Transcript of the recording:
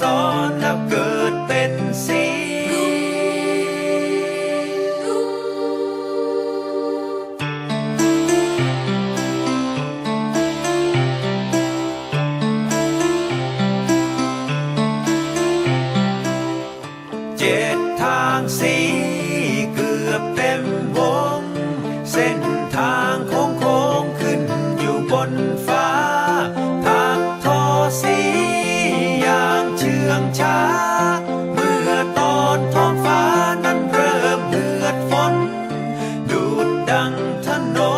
สอนแล้วเกิดเป็นสีเจ็ดทางสีเกือบเต็มวง เส้นทางโค้งโค้งขึ้นอยู่บนฟ้า ดังถนน